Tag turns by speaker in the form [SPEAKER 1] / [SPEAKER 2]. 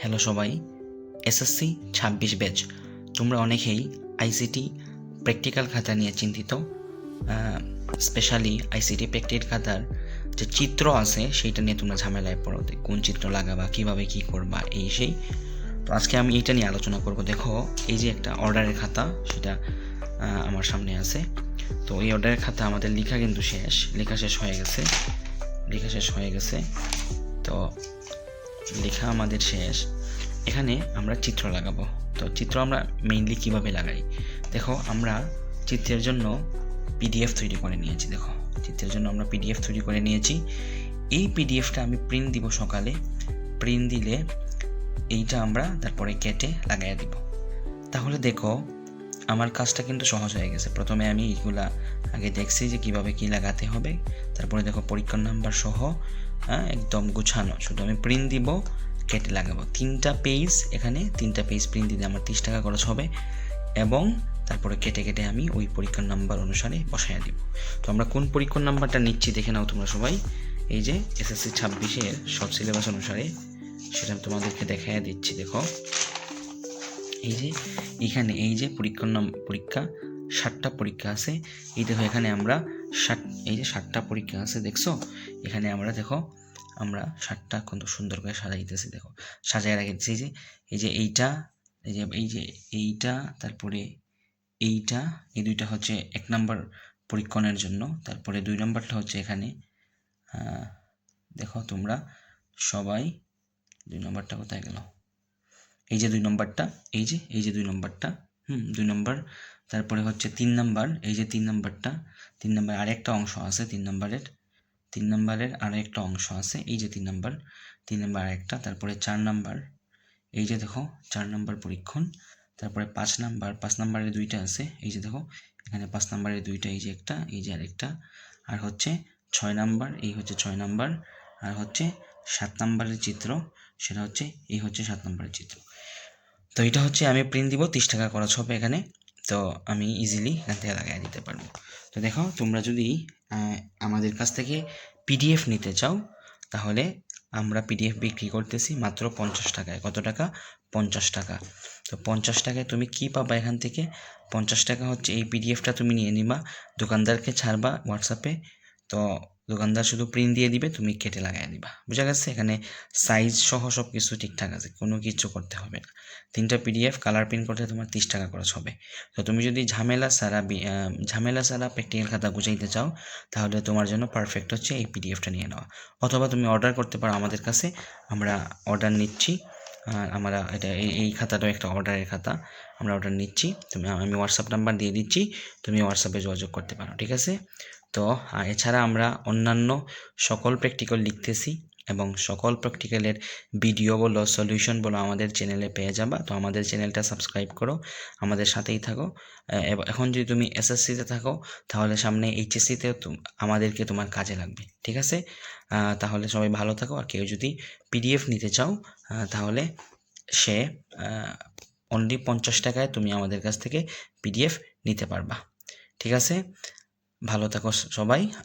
[SPEAKER 1] Hello সবাই, SSC ছাব্বিশ batch. তোমরা অনেকেই আইসিটি প্র্যাকটিক্যাল খাতা নিয়ে চিন্তিত স্পেশালি আইসিটি প্র্যাকটিক্যাল খাতার যে চিত্র আছে সেইটা নিয়ে তোমরা ঝামেলায় পড়ো কোন চিত্র লাগাবা, কীভাবে কি করবা, এই সেই। তো আজকে আমি এইটা নিয়ে আলোচনা করব। দেখো, এই যে একটা অর্ডারের খাতা, সেটা আমার সামনে আছে। তো এই অর্ডারের খাতা আমাদের লেখা কিন্তু শেষ, লেখা শেষ হয়ে গেছে, লেখা শেষ হয়ে গেছে। তো লেখা আমাদের শেষ। এখানে আমরা চিত্র লাগাবো। তো চিত্র আমরা মেইনলি কীভাবে লাগাই? দেখো, আমরা চিত্রের জন্য পিডিএফ তৈরি করে নিয়েছি, দেখো। চিত্রের জন্য আমরা পিডিএফ তৈরি করে নিয়েছি। এই পিডিএফটা আমি প্রিন্ট দিব সকালে। প্রিন্ট দিলে এইটা আমরা তারপরে কেটে লাগাইয়া দিব। তাহলে দেখো, আমার কাজটা কিন্তু সহজ হয়ে গেছে। প্রথমে আমি এইগুলা আগে দেখছি যে কীভাবে কি লাগাতে হবে। তারপরে দেখো পরীক্ষার নাম্বার সহ হ্যাঁ একদম গুছানো। শুধু আমি প্রিন্ট দিব, কেটে লাগাবো। তিনটা পেজ এখানে, তিনটা পেজ প্রিন্ট দিতে আমার তিরিশ টাকা খরচ হবে। এবং তারপরে কেটে কেটে আমি ওই পরীক্ষার নাম্বার অনুসারে বসাইয়া দিব। তো আমরা কোন পরীক্ষার নাম্বারটা নিচ্ছি দেখে নাও তোমরা সবাই। এই যে এসএসসি ছাব্বিশের সব সিলেবাস অনুসারে, সেটা আমি তোমাদেরকে দেখাইয়া দিচ্ছি, দেখো। এই যে, এখানে এই যে পরীক্ষার নাম, পরীক্ষা ষাটটা পরীক্ষা আছে। এই দেখো এখানে আমরা ষাট, এই যে ষাটটা পরীক্ষা আছে দেখছ? এখানে আমরা দেখো, আমরা ষাটটা কত সুন্দর করে সাজাইতেছি দেখো। সাজায় রাখেছি যে, এই যে এইটা, এই যে এই যে এইটা, তারপরে এইটা, এই দুইটা হচ্ছে এক নম্বর পরীক্ষণের জন্য। তারপরে দুই নম্বরটা হচ্ছে এখানে দেখো তোমরা সবাই দুই নম্বরটা কোথায় গেল? এই যে দুই নম্বরটা, এই যে এই যে দুই নম্বরটা হুম, দুই নম্বর তারপরে হচ্ছে তিন নাম্বার এই যে তিন নম্বরটা তিন নাম্বার আরেকটা অংশ আছে, তিন নম্বরের তিন নাম্বারের আরেকটা অংশ আছে, এই যে তিন নম্বর তিন নাম্বার আরেকটা। তারপরে চার নাম্বার এই যে দেখো, চার নাম্বার পরীক্ষণ। তারপরে পাঁচ নাম্বার পাঁচ নাম্বারের দুইটা আছে, এই যে দেখো, এখানে পাঁচ নাম্বারের দুইটা, এই যে একটা, এই যে আরেকটা। আর হচ্ছে ছয় নাম্বার এই হচ্ছে ছয় নাম্বার আর হচ্ছে সাত নাম্বারের চিত্র, সেটা হচ্ছে, এই হচ্ছে সাত নাম্বারের চিত্র। তো এটা হচ্ছে আমি প্রিন্ট দিব, তিরিশ টাকা খরচ হবে এখানে। তো আমি ইজিলি এখান থেকে লাগাই দিতে পারব। তো দেখো, তোমরা যদি আমাদের কাছ থেকে পিডিএফ নিতে চাও, তাহলে আমরা পিডিএফ বিক্রি করতেছি মাত্র পঞ্চাশ টাকায়। কত টাকা? পঞ্চাশ টাকা। তো পঞ্চাশ টাকায় তুমি কি পাবা এখান থেকে? পঞ্চাশ টাকা হচ্ছে এই পিডিএফটা তুমি নিয়ে নিবা, দোকানদারকে ছাড়বা হোয়াটসঅ্যাপে তো দোকানদার শুধু প্রিন্ট দিয়ে দিবে, তুমি কেটে লাগাই দিবা। বুঝা গেছে? এখানে সাইজ সহ সব কিছু ঠিকঠাক আছে, কোনো কিছু করতে হবে না। তিনটা পিডিএফ কালার প্রিন্ট করতে তোমার তিরিশ টাকা খরচ হবে। তো তুমি যদি ঝামেলা সারা ঝামেলা সারা প্র্যাকটিক্যাল খাতা গুছাইতে চাও, তাহলে তোমার জন্য পারফেক্ট হচ্ছে এই পিডিএফটা নিয়ে নেওয়া। অথবা তুমি অর্ডার করতে পারো আমাদের কাছে, আমরা অর্ডার নিচ্ছি। আর আমরা এটা, এই খাতাটাও একটা অর্ডারের খাতা, আমরা অর্ডার নিচ্ছি। তুমি, আমি হোয়াটসঅ্যাপ নাম্বার দিয়ে দিচ্ছি, তুমি হোয়াটসঅ্যাপে যোগাযোগ করতে পারো, ঠিক আছে? তো এছাড়া আমরা অন্যান্য সকল প্র্যাকটিক্যাল লিখতেছি এবং সকল প্র্যাকটিক্যালের ভিডিও বলো সলিউশন বলো আমাদের চ্যানেলে পেয়ে যাবা। তো আমাদের চ্যানেলটা সাবস্ক্রাইব করো, আমাদের সাথেই থাকো। এখন যদি তুমি এসএসসিতে থাকো, তাহলে সামনে এইচএসসিতেও আমাদেরকে তোমার কাজে লাগবে, ঠিক আছে? তাহলে সবাই ভালো থাকো, আর কেউ যদি পিডিএফ নিতে চাও তাহলে সে অনলি পঞ্চাশ টাকায় তুমি আমাদের কাছ থেকে পিডিএফ নিতে পারবা, ঠিক আছে? ভালো থাকো সবাই।